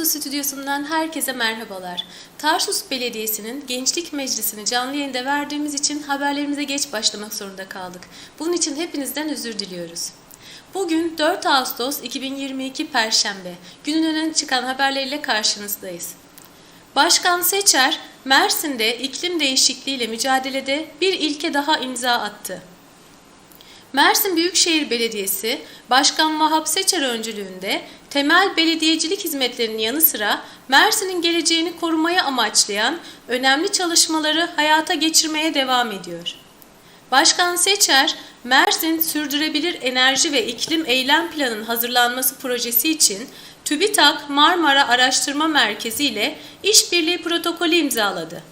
Arkozu Stüdyosu'ndan herkese merhabalar. Tarsus Belediyesi'nin Gençlik Meclisi'ni canlı yayında verdiğimiz için haberlerimize geç başlamak zorunda kaldık. Bunun için hepinizden özür diliyoruz. Bugün 4 Ağustos 2022 Perşembe. Günün öne çıkan haberleriyle karşınızdayız. Başkan Seçer, Mersin'de iklim değişikliğiyle mücadelede bir ilke daha imza attı. Mersin Büyükşehir Belediyesi, Başkan Vahap Seçer öncülüğünde temel belediyecilik hizmetlerinin yanı sıra Mersin'in geleceğini korumaya amaçlayan önemli çalışmaları hayata geçirmeye devam ediyor. Başkan Seçer, Mersin Sürdürülebilir Enerji ve İklim Eylem Planı'nın hazırlanması projesi için TÜBİTAK Marmara Araştırma Merkezi ile işbirliği protokolü imzaladı.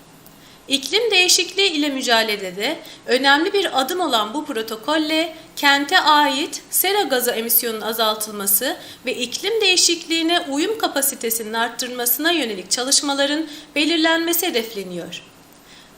İklim değişikliği ile mücadelede önemli bir adım olan bu protokolle kente ait sera gazı emisyonunun azaltılması ve iklim değişikliğine uyum kapasitesinin arttırılmasına yönelik çalışmaların belirlenmesi hedefleniyor.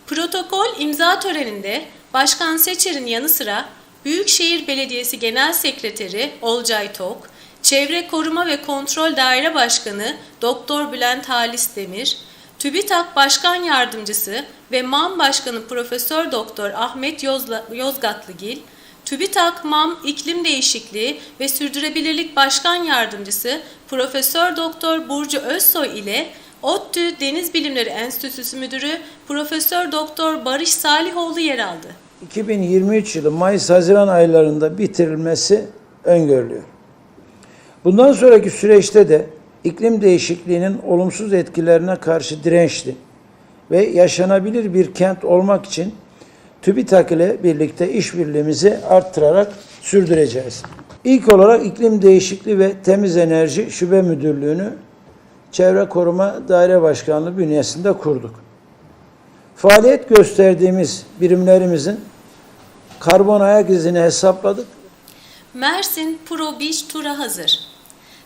Protokol imza töreninde Başkan Seçer'in yanı sıra Büyükşehir Belediyesi Genel Sekreteri Olcay Tok, Çevre Koruma ve Kontrol Daire Başkanı Doktor Bülent Halis Demir, TÜBİTAK Başkan Yardımcısı ve MAM Başkanı Profesör Doktor Ahmet Yozgatlıgil, TÜBİTAK MAM İklim Değişikliği ve Sürdürülebilirlik Başkan Yardımcısı Profesör Doktor Burcu Özsoy ile ODTÜ Deniz Bilimleri Enstitüsü Müdürü Profesör Doktor Barış Salihoğlu yer aldı. 2023 yılı Mayıs-Haziran aylarında bitirilmesi öngörülüyor. Bundan sonraki süreçte de iklim değişikliğinin olumsuz etkilerine karşı dirençli ve yaşanabilir bir kent olmak için TÜBİTAK ile birlikte işbirliğimizi arttırarak sürdüreceğiz. İlk olarak iklim değişikliği ve temiz enerji şube müdürlüğünü Çevre Koruma Daire Başkanlığı bünyesinde kurduk. Faaliyet gösterdiğimiz birimlerimizin karbon ayak izini hesapladık. Mersin Pro Beach Tur'a hazır.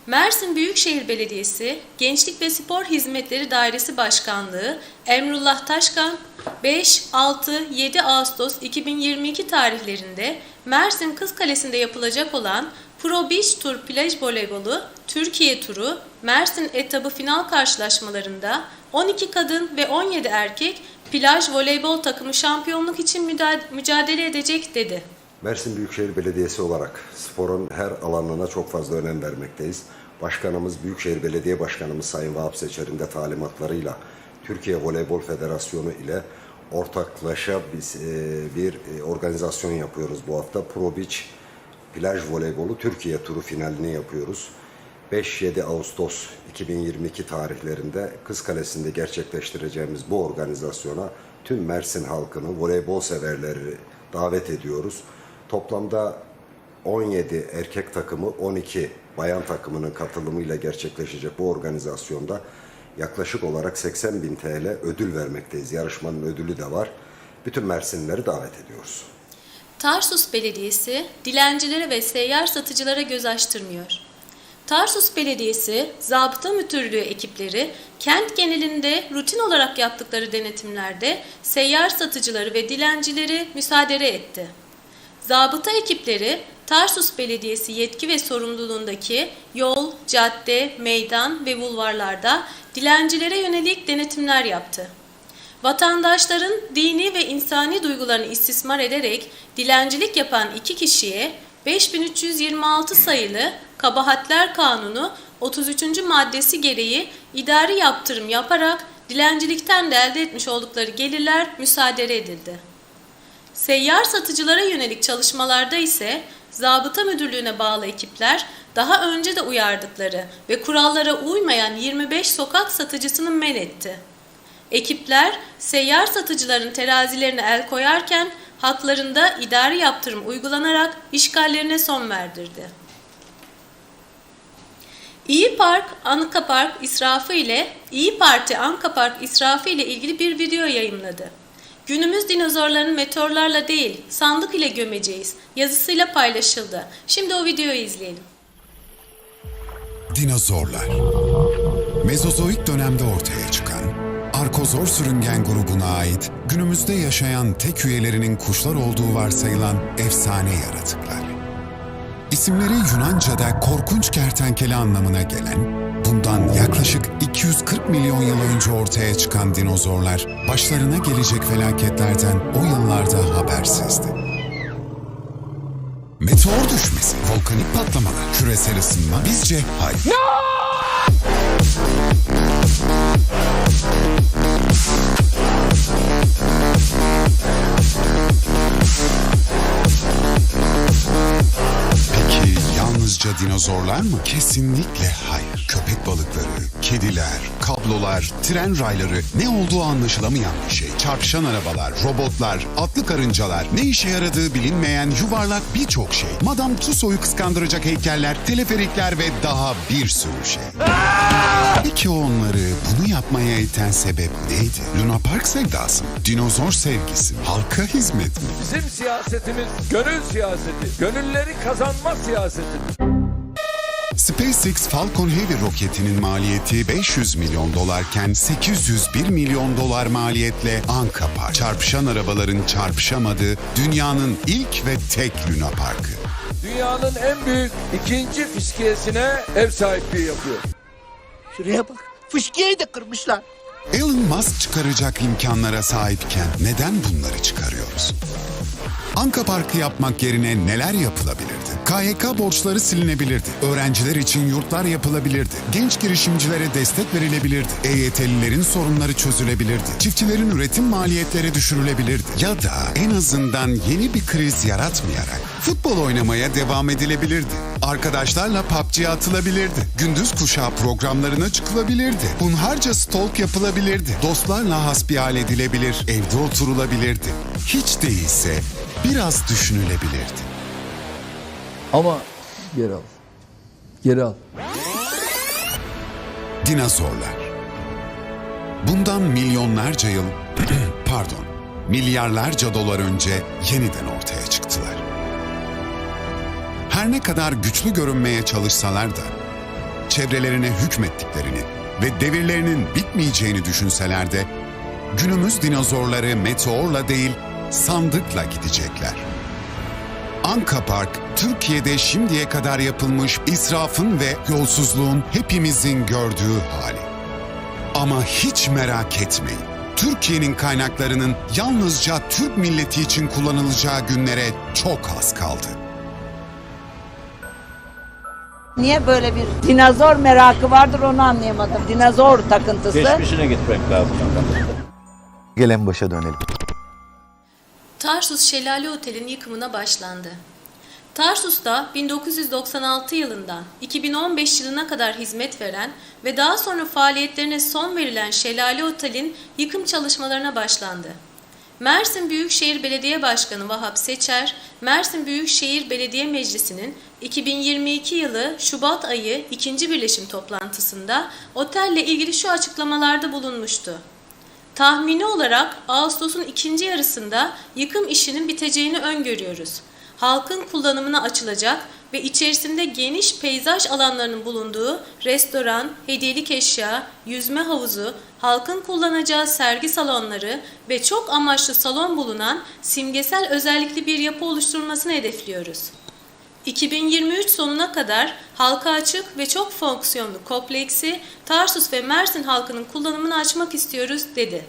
Mersin Büyükşehir Belediyesi Gençlik ve Spor Hizmetleri Dairesi Başkanlığı Emrullah Taşkan 5, 6, 7 Ağustos 2022 tarihlerinde Mersin Kız Kalesi'nde yapılacak olan Pro Beach Tour plaj voleybolu Türkiye turu Mersin etabı final karşılaşmalarında 12 kadın ve 17 erkek plaj voleybol takımı şampiyonluk için mücadele edecek dedi. Mersin Büyükşehir Belediyesi olarak sporun her alanına çok fazla önem vermekteyiz. Başkanımız, Büyükşehir Belediye Başkanımız Sayın Vahap Seçer'in de talimatlarıyla Türkiye Voleybol Federasyonu ile ortaklaşa biz e, bir e, organizasyon yapıyoruz bu hafta. Pro Beach Plaj Voleybolu Türkiye turu finalini yapıyoruz. 5-7 Ağustos 2022 tarihlerinde Kız Kalesi'nde gerçekleştireceğimiz bu organizasyona tüm Mersin halkını, voleybol severleri davet ediyoruz. Toplamda 17 erkek takımı, 12 bayan takımının katılımıyla gerçekleşecek bu organizasyonda yaklaşık olarak 80 bin TL ödül vermekteyiz. Yarışmanın ödülü de var. Bütün Mersinlileri davet ediyoruz. Tarsus Belediyesi dilencilere ve seyyar satıcılara göz açtırmıyor. Tarsus Belediyesi Zabıta Müdürlüğü ekipleri kent genelinde rutin olarak yaptıkları denetimlerde seyyar satıcıları ve dilencileri müsaade etti. Zabıta ekipleri Tarsus Belediyesi yetki ve sorumluluğundaki yol, cadde, meydan ve bulvarlarda dilencilere yönelik denetimler yaptı. Vatandaşların dini ve insani duygularını istismar ederek dilencilik yapan iki kişiye 5326 sayılı Kabahatler Kanunu 33. maddesi gereği idari yaptırım yaparak dilencilikten de elde etmiş oldukları gelirler müsaade edildi. Seyyar satıcılara yönelik çalışmalarda ise zabıta müdürlüğüne bağlı ekipler daha önce de uyardıkları ve kurallara uymayan 25 sokak satıcısını men etti. Ekipler seyyar satıcıların terazilerine el koyarken haklarında idari yaptırım uygulanarak işgallerine son verdirdi. İyi Park Anka Park israfı ile İyi Parti Anka Park israfı ile ilgili bir video yayımladı. Günümüz dinozorlarını meteorlarla değil, sandık ile gömeceğiz yazısıyla paylaşıldı. Şimdi o videoyu izleyelim. Dinozorlar Mezozoik dönemde ortaya çıkan, Arkozor sürüngen grubuna ait günümüzde yaşayan tek üyelerinin kuşlar olduğu varsayılan efsane yaratıklar. İsimleri Yunanca'da korkunç kertenkele anlamına gelen Bundan yaklaşık 240 milyon yıl önce ortaya çıkan dinozorlar başlarına gelecek felaketlerden o yıllarda habersizdi. Meteor düşmesi, volkanik patlamalar, küresel ısınma bizce hayır. Peki yalnızca dinozorlar mı? Kesinlikle hayır. Köpek balıkları, kediler, kablolar, tren rayları ne olduğu anlaşılamayan bir şey. Çarpışan arabalar, robotlar, atlı karıncalar, ne işe yaradığı bilinmeyen yuvarlak birçok şey. Madame Tussauds'u kıskandıracak heykeller, teleferikler ve daha bir sürü şey. Peki onları bunu yapmaya iten sebep neydi? Luna Park sevdası mı? Dinozor sevgisi mi? Halka hizmet mi? Bizim siyasetimiz gönül siyaseti. Gönülleri kazanma siyaseti. SpaceX Falcon Heavy roketinin maliyeti 500 milyon dolarken 801 milyon dolar maliyetle Anka Park. Çarpışan arabaların çarpışamadığı dünyanın ilk ve tek Luna Parkı. Dünyanın en büyük ikinci fiskiyesine ev sahipliği yapıyor. Şuraya bak. Fışkiyeyi de kırmışlar. Elon Musk çıkaracak imkanlara sahipken neden bunları çıkarıyoruz? Anka Parkı yapmak yerine neler yapılabilirdi? KYK borçları silinebilirdi. Öğrenciler için yurtlar yapılabilirdi. Genç girişimcilere destek verilebilirdi. EYT'lilerin sorunları çözülebilirdi. Çiftçilerin üretim maliyetleri düşürülebilirdi. Ya da en azından yeni bir kriz yaratmayarak futbol oynamaya devam edilebilirdi. Arkadaşlarla PUBG'ye atılabilirdi. Gündüz kuşağı programlarına çıkılabilirdi. Hunharca stalk yapılabilirdi. Dostlarla hasbihal edilebilir. Evde oturulabilirdi. Hiç değilse biraz düşünülebilirdi. Ama geri al. Geri al. Dinozorlar. Bundan milyonlarca yıl, pardon, milyarlarca dolar önce yeniden ortaya çıktılar. Her ne kadar güçlü görünmeye çalışsalar da, çevrelerine hükmettiklerini ve devirlerinin bitmeyeceğini düşünseler de, günümüz dinozorları meteorla değil, sandıkla gidecekler. Anka Park, Türkiye'de şimdiye kadar yapılmış israfın ve yolsuzluğun hepimizin gördüğü hali. Ama hiç merak etmeyin. Türkiye'nin kaynaklarının yalnızca Türk milleti için kullanılacağı günlere çok az kaldı. Niye böyle bir dinozor merakı vardır onu anlayamadım. Dinozor takıntısı. Geçmişine gitmek lazım. Gelen başa dönelim. Tarsus Şelale Otel'in yıkımına başlandı. Tarsus'ta 1996 yılından 2015 yılına kadar hizmet veren ve daha sonra faaliyetlerine son verilen Şelale Otel'in yıkım çalışmalarına başlandı. Mersin Büyükşehir Belediye Başkanı Vahap Seçer, Mersin Büyükşehir Belediye Meclisi'nin 2022 yılı Şubat ayı ikinci birleşim toplantısında otelle ilgili şu açıklamalarda bulunmuştu. Tahmini olarak Ağustos'un ikinci yarısında yıkım işinin biteceğini öngörüyoruz. Halkın kullanımına açılacak ve içerisinde geniş peyzaj alanlarının bulunduğu restoran, hediyelik eşya, yüzme havuzu, halkın kullanacağı sergi salonları ve çok amaçlı salon bulunan simgesel özellikli bir yapı oluşturulmasını hedefliyoruz. 2023 sonuna kadar halka açık ve çok fonksiyonlu kompleksi Tarsus ve Mersin halkının kullanımını açmak istiyoruz dedi.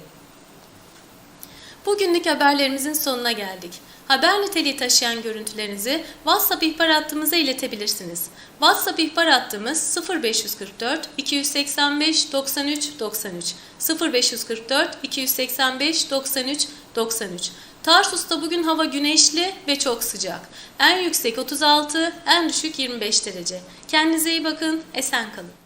Bugünlük haberlerimizin sonuna geldik. Haber niteliği taşıyan görüntülerinizi WhatsApp ihbar hattımıza iletebilirsiniz. WhatsApp ihbar hattımız 0544 285 93 93 0544 285 93 93 Tarsus'ta bugün hava güneşli ve çok sıcak. En yüksek 36, en düşük 25 derece. Kendinize iyi bakın, esen kalın.